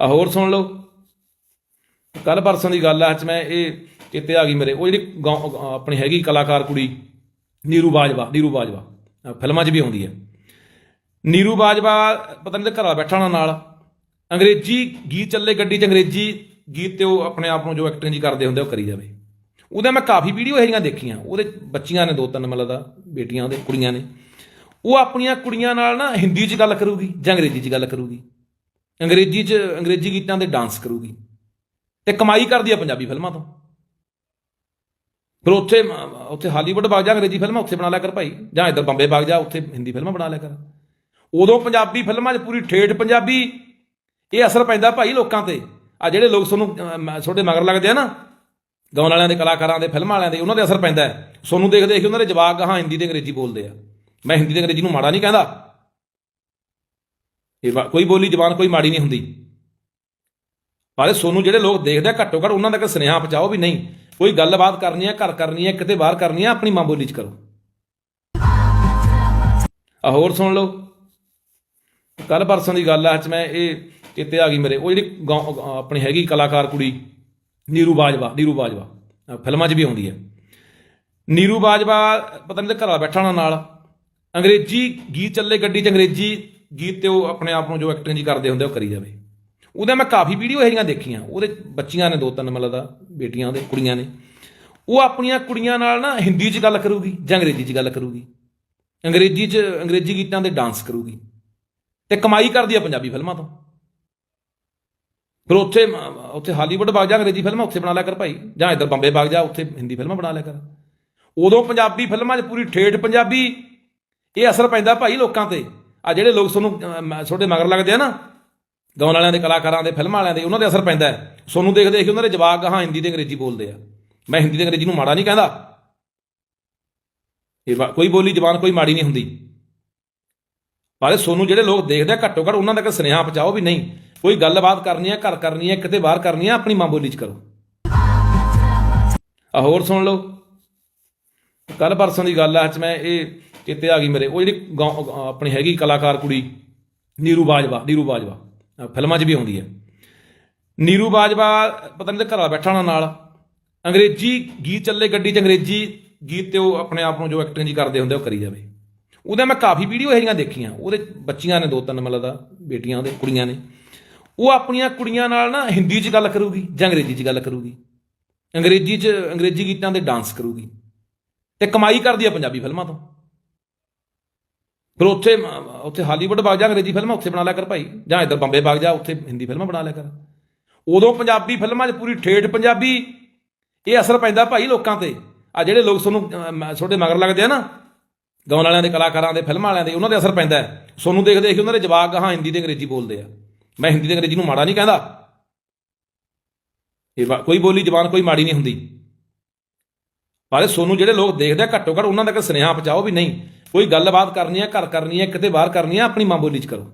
ਆ ਹੋਰ ਸੁਣ ਲਓ। ਕੱਲ ਪਰਸੋਂ ਦੀ ਗੱਲ ਆ, ਅੱਜ ਮੈਂ ਇਹ ਚੇਤੇ ਆ ਗਈ ਮੇਰੇ। ਉਹ ਜਿਹੜੀ ਗਾਉ- ਆਪਣੀ ਹੈਗੀ ਕਲਾਕਾਰ ਕੁੜੀ, ਨੀਰੂ ਬਾਜਵਾ ਨੀਰੂ ਬਾਜਵਾ। ਫਿਲਮਾਂ 'ਚ ਵੀ ਆਉਂਦੀ ਹੈ। ਨੀਰੂ ਬਾਜਵਾ ਪਤਾ ਨਹੀਂ ਤੇ ਘਰ ਬੈਠਾ ਹੋਣਾ ਨਾਲ। ਅੰਗਰੇਜ਼ੀ ਗੀਤ ਚੱਲੇ ਗੱਡੀ 'ਚ ਅੰਗਰੇਜ਼ੀ ਗੀਤ ਤੇ ਉਹ ਆਪਣੇ ਆਪ ਨੂੰ ਜੋ ਐਕਟਿੰਗ ਜੀ ਕਰਦੇ ਹੁੰਦੇ ਉਹ ਕਰੀ ਜਾਵੇ। ਉਹਦੇ ਮੈਂ ਕਾਫੀ ਵੀਡੀਓ ਇਹੋ ਦੇਖੀਆਂ। ਉਹਦੇ ਬੱਚੀਆਂ ਨੇ ਦੋ ਤਿੰਨ ਮਤਲਬ ਦਾ, ਬੇਟੀਆਂ ਉਹਦੇ, ਕੁੜੀਆਂ ਨੇ। ਉਹ ਆਪਣੀਆਂ ਕੁੜੀਆਂ ਨਾਲ ਨਾ ਹਿੰਦੀ 'ਚ ਗੱਲ ਕਰੂਗੀ ਜਾਂ ਅੰਗਰੇਜ਼ੀ 'ਚ ਗੱਲ ਕਰੂਗੀ। ਅੰਗਰੇਜ਼ੀ 'ਚ ਅੰਗਰੇਜ਼ੀ ਗੀਤਾਂ ਤੇ ਡਾਂਸ ਕਰੂਗੀ ਤੇ ਕਮਾਈ ਕਰਦੀ ਆ ਪੰਜਾਬੀ ਫਿਲਮਾਂ ਤੋਂ। ਫਿਰ ਉੱਥੇ ਉੱਥੇ ਹਾਲੀਵੁੱਡ ਵਗ ਜਾ, ਅੰਗਰੇਜ਼ੀ ਫਿਲਮਾਂ ਉੱਥੇ ਬਣਾ ਲਿਆ ਕਰ ਭਾਈ। ਜਾਂ ਇੱਧਰ ਬੰਬੇ ਵਗ ਜਾ, ਉੱਥੇ ਹਿੰਦੀ ਫਿਲਮਾਂ ਬਣਾ ਲਿਆ ਕਰ। ਉਦੋਂ ਪੰਜਾਬੀ ਫਿਲਮਾਂ 'ਚ ਪੂਰੀ ਠੇਠ ਪੰਜਾਬੀ। ਇਹ ਅਸਰ ਪੈਂਦਾ ਭਾਈ ਲੋਕਾਂ ਤੇ। ਆ ਜਿਹੜੇ ਲੋਕ ਤੁਹਾਨੂੰ ਤੁਹਾਡੇ ਮਗਰ ਲੱਗਦੇ ਆ ਨਾ, ਗਾਉਣ ਵਾਲਿਆਂ ਦੇ ਕਲਾਕਾਰਾਂ ਦੇ, ਫਿਲਮਾਂ ਵਾਲਿਆਂ ਦੇ, ਉਹਨਾਂ ਦੇ ਅਸਰ ਪੈਂਦਾ ਹੈ। ਸੋਨੂੰ ਦੇਖ ਦੇਖ ਉਹਨਾਂ ਦੇ ਜਵਾਕ ਹਾਂ ਹਿੰਦੀ ਤੇ ਅੰਗਰੇਜ਼ੀ ਬੋਲਦੇ ਆ। ਮੈਂ ਹਿੰਦੀ ਤੇ ਅੰਗਰੇਜ਼ੀ ਨੂੰ ਮਾੜਾ ਨਹੀਂ ਕਹਿੰਦਾ। ਇਹ ਵਾ- ਕੋਈ ਬੋਲੀ ਜ਼ਬਾਨ ਕੋਈ ਮਾੜੀ ਨਹੀਂ ਹੁੰਦੀ। ਪਰ ਸੋਨੂੰ ਜਿਹੜੇ ਲੋਕ ਦੇਖਦੇ ਘੱਟੋ ਘੱਟ ਉਹਨਾਂ ਤੱਕ ਸੁਨੇਹਾ ਪਹੁੰਚਾਓ ਵੀ ਨਹੀਂ, ਕੋਈ ਗੱਲਬਾਤ ਕਰਨੀ ਹੈ ਘਰ ਕਰਨੀ ਹੈ ਕਿਤੇ ਬਾਹਰ ਕਰਨੀ ਹੈ ਆਪਣੀ ਮਾਂ ਬੋਲੀ 'ਚ ਕਰੋ। ਆ ਹੋਰ ਸੁਣ ਲਓ। ਕੱਲ ਪਰਸੋਂ ਦੀ ਗੱਲ ਆ, ਅੱਜ ਮੈਂ ਇਹ ਕਿਤੇ ਆ ਗਈ ਮੇਰੇ। ਉਹ ਜਿਹੜੀ ਗਾਉ- ਆਪਣੀ ਹੈਗੀ ਕਲਾਕਾਰ ਕੁੜੀ, ਨੀਰੂ ਬਾਜਵਾ ਨੀਰੂ ਬਾਜਵਾ। ਫਿਲਮਾਂ 'ਚ ਵੀ ਆਉਂਦੀ ਹੈ ਨੀਰੂ ਬਾਜਵਾ, ਪਤਾ ਨਹੀਂ ਤੇ ਘਰਾਂ ਬੈਠਾ ਹੋਣਾ ਨਾਲ। ਅੰਗਰੇਜ਼ੀ ਗੀਤ ਚੱਲੇ ਗੱਡੀ 'ਚ, ਅੰਗਰੇਜ਼ੀ ਗੀਤ ਤੇ ਉਹ ਆਪਣੇ ਆਪ ਨੂੰ ਜੋ ਐਕਟਿੰਗ ਜੀ ਕਰਦੇ ਹੁੰਦੇ ਉਹ ਕਰੀ ਜਾਵੇ। ਉਹਦੇ ਮੈਂ ਕਾਫੀ ਵੀਡੀਓ ਇਹੋ ਜਿਹੀਆਂ ਦੇਖੀਆਂ। ਉਹਦੇ ਬੱਚੀਆਂ ਨੇ ਦੋ ਤਿੰਨ ਮਤਲਬ ਦਾ ਬੇਟੀਆਂ ਉਹਦੇ ਕੁੜੀਆਂ ਨੇ ਉਹ ਆਪਣੀਆਂ ਕੁੜੀਆਂ ਨਾਲ ਨਾ ਹਿੰਦੀ 'ਚ ਗੱਲ ਕਰੂਗੀ ਜਾਂ ਅੰਗਰੇਜ਼ੀ 'ਚ ਗੱਲ ਕਰੂਗੀ। ਅੰਗਰੇਜ਼ੀ 'ਚ, ਅੰਗਰੇਜ਼ੀ ਗੀਤਾਂ ਤੇ ਡਾਂਸ ਕਰੂਗੀ। ਤੇ ਕਮਾਈ ਕਰਦੀ ਆ ਪੰਜਾਬੀ ਫਿਲਮਾਂ ਤੋਂ। ਫਿਰ ਉੱਥੇ ਉੱਥੇ ਹਾਲੀਵੁੱਡ ਵਗ ਜਾ, ਅੰਗਰੇਜ਼ੀ ਫਿਲਮਾਂ ਉੱਥੇ ਬਣਾ ਲਿਆ ਕਰ ਭਾਈ। ਜਾਂ ਇੱਧਰ ਬੰਬੇ ਵਗ ਜਾ, ਉੱਥੇ ਹਿੰਦੀ ਫਿਲਮਾਂ ਬਣਾ ਲਿਆ ਕਰ। ਉਦੋਂ ਪੰਜਾਬੀ ਫਿਲਮਾਂ 'ਚ ਪੂਰੀ ਠੇਠ ਪੰਜਾਬੀ। ਇਹ ਅਸਰ ਪੈਂਦਾ ਭਾਈ ਲੋਕਾਂ ਤੇ। ਆ ਜਿਹੜੇ ਲੋਕ ਤੁਹਾਨੂੰ ਅਹ, ਤੁਹਾਡੇ ਮਗਰ ਲੱਗਦੇ ਆ ਨਾ ਗਾਉਣ ਵਾਲਿਆਂ ਦੇ ਕਲਾਕਾਰਾਂ ਦੇ ਫਿਲਮਾਂ ਵਾਲਿਆਂ ਦੇ ਉਹਨਾਂ ਦੇ ਅਸਰ ਪੈਂਦਾ ਸੋਨੂੰ ਦੇਖ ਦੇਖ ਕੇ ਉਹਨਾਂ ਦੇ ਜਵਾਕ ਹਾਂ ਹਿੰਦੀ ਤੇ ਅੰਗਰੇਜ਼ੀ ਬੋਲਦੇ ਆ। ਮੈਂ ਹਿੰਦੀ ਤੇ ਅੰਗਰੇਜ਼ੀ ਨੂੰ ਮਾੜਾ ਨਹੀਂ ਕਹਿੰਦਾ। ਇਹ ਕੋਈ ਬੋਲੀ ਜ਼ਬਾਨ ਕੋਈ ਮਾੜੀ ਨਹੀਂ ਹੁੰਦੀ। ਪਰ ਸੋਨੂੰ ਜਿਹੜੇ ਲੋਕ ਦੇਖਦੇ ਆ ਘੱਟੋ ਘੱਟ ਉਹਨਾਂ ਤੱਕ ਸੁਨੇਹਾ ਪਹੁੰਚਾਓ ਵੀ ਨਹੀਂ। ਕੋਈ ਗੱਲਬਾਤ ਕਰਨੀ ਹੈ ਘਰ ਕਰਨੀ ਹੈ ਕਿਤੇ ਬਾਹਰ ਕਰਨੀ ਆ ਆਪਣੀ ਮਾਂ ਬੋਲੀ 'ਚ ਕਰੋ। ਆ ਹੋਰ ਸੁਣ ਲਓ। ਕੱਲ ਪਰਸੋਂ ਦੀ ਗੱਲ ਆ ਅੱਜ ਮੈਂ ਇਹ ਚੇਤੇ ਆ ਗਈ ਮੇਰੇ। ਉਹ ਜਿਹੜੀ ਗਾਉ- ਆਪਣੀ ਹੈਗੀ ਕਲਾਕਾਰ ਕੁੜੀ, ਨੀਰੂ ਬਾਜਵਾ ਨੀਰੂ ਬਾਜਵਾ। ਫਿਲਮਾਂ 'ਚ ਵੀ ਆਉਂਦੀ ਹੈ। ਨੀਰੂ ਬਾਜਵਾ ਪਤਾ ਨਹੀਂ ਤੇ ਘਰ ਬੈਠਾ ਹੋਣਾ ਨਾਲ। ਅੰਗਰੇਜ਼ੀ ਗੀਤ ਚੱਲੇ ਗੱਡੀ 'ਚ ਅੰਗਰੇਜ਼ੀ ਗੀਤ ਤੇ ਉਹ ਆਪਣੇ ਆਪ ਨੂੰ ਜੋ ਐਕਟਿੰਗ ਜੀ ਕਰਦੇ ਹੁੰਦੇ ਉਹ ਕਰੀ ਜਾਵੇ। ਉਹਦਾ ਮੈਂ ਕਾਫੀ ਵੀਡੀਓ ਇਹੋ ਜਿਹੀਆਂ ਦੇਖੀਆਂ। ਉਹਦੇ ਬੱਚੀਆਂ ਨੇ ਦੋ ਤਿੰਨ ਮਤਲਬ ਦਾ ਬੇਟੀਆਂ ਉਹਦੇ ਕੁੜੀਆਂ ਨੇ। ਉਹ ਆਪਣੀਆਂ ਕੁੜੀਆਂ ਨਾਲ ਨਾ ਹਿੰਦੀ 'ਚ ਗੱਲ ਕਰੂਗੀ ਜਾਂ ਅੰਗਰੇਜ਼ੀ 'ਚ ਗੱਲ ਕਰੂਗੀ। ਅੰਗਰੇਜ਼ੀ 'ਚ, ਅੰਗਰੇਜ਼ੀ ਗੀਤਾਂ ਤੇ ਡਾਂਸ ਕਰੂਗੀ। ਤੇ ਕਮਾਈ ਕਰਦੀ ਆ ਪੰਜਾਬੀ ਫਿਲਮਾਂ ਤੋਂ। ਫਿਰ ਉੱਥੇ ਉੱਥੇ ਹਾਲੀਵੁੱਡ ਵਗ ਜਾ ਅੰਗਰੇਜ਼ੀ ਫਿਲਮਾਂ, ਉੱਥੇ ਬਣਾ ਲਿਆ ਕਰ ਭਾਈ। ਜਾਂ ਇੱਧਰ ਬੰਬੇ ਵਗ ਜਾ, ਉੱਥੇ ਹਿੰਦੀ ਫਿਲਮਾਂ ਬਣਾ ਲਿਆ ਕਰ। ਉਦੋਂ ਪੰਜਾਬੀ ਫਿਲਮਾਂ 'ਚ ਪੂਰੀ ਠੇਠ ਪੰਜਾਬੀ। ਇਹ ਅਸਰ ਪੈਂਦਾ ਭਾਈ ਲੋਕਾਂ ਤੇ। ਆ ਜਿਹੜੇ ਲੋਕ ਤੁਹਾਨੂੰ ਤੁਹਾਡੇ ਮਗਰ ਲੱਗਦੇ ਆ ਨਾ, ਗਾਉਣ ਵਾਲਿਆਂ ਦੇ, ਕਲਾਕਾਰਾਂ ਦੇ, ਫਿਲਮਾਂ ਵਾਲਿਆਂ ਦੇ, ਉਹਨਾਂ ਦੇ ਅਸਰ ਪੈਂਦਾ ਹੈ। ਸੋਨੂੰ ਦੇਖ ਦੇਖ ਕੇ ਉਹਨਾਂ ਦੇ ਜਵਾਕ ਹਾਂ ਹਿੰਦੀ ਤੇ ਅੰਗਰੇਜ਼ੀ ਬੋਲਦੇ ਆ। ਮੈਂ ਹਿੰਦੀ ਤੇ ਅੰਗਰੇਜ਼ੀ ਨੂੰ ਮਾੜਾ ਨਹੀਂ ਕਹਿੰਦਾ। ਇਹ ਕੋਈ ਬੋਲੀ ਜ਼ਬਾਨ ਕੋਈ ਮਾੜੀ ਨਹੀਂ ਹੁੰਦੀ। ਪਰ ਸੋਨੂੰ ਜਿਹੜੇ ਲੋਕ ਦੇਖਦੇ ਆ, ਘੱਟੋ ਘੱਟ ਉਹਨਾਂ ਤੱਕ ਸੁਨੇਹਾ ਪਹੁੰਚਾਓ ਵੀ ਨਹੀਂ। ਕੋਈ ਗੱਲਬਾਤ ਕਰਨੀ ਹੈ, ਘਰ ਕਰਨੀ ਹੈ, ਕਿਤੇ ਬਾਹਰ ਕਰਨੀ ਹੈ, ਆਪਣੀ ਮਾਂ ਬੋਲੀ 'ਚ ਕਰੋ।